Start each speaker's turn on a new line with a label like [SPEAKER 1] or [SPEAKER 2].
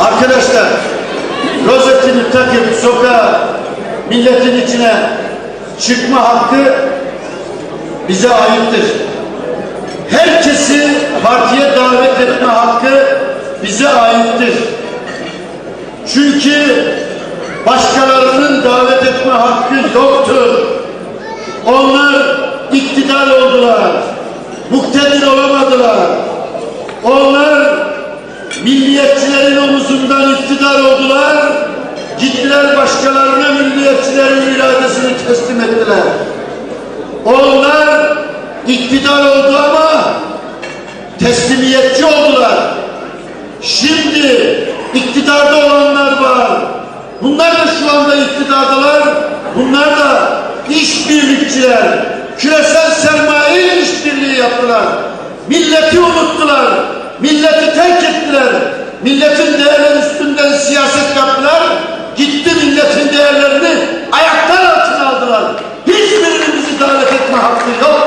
[SPEAKER 1] Arkadaşlar, rozetini takıp sokağa, milletin içine çıkma hakkı bize aittir. Herkesi partiye davet etme hakkı bize aittir. Çünkü başkalarının davet etme hakkı yoktur. Onlar iktidar oldular. Muktedir olamadılar. Onlar milliyetçilerin omuzundan iktidar oldular. Gittiler başkalarına milliyetçilerin iradesini teslim ettiler. Onlar iktidar oldu ama teslimiyetçi oldular. Şimdi iktidarda olanlar var. Bunlar da şu anda iktidardalar. Bunlar da işbirlikçiler. Küresel sermaye işbirliği yaptılar. Milleti unuttular. Milleti terk ettiler. Milletin hakkı yok.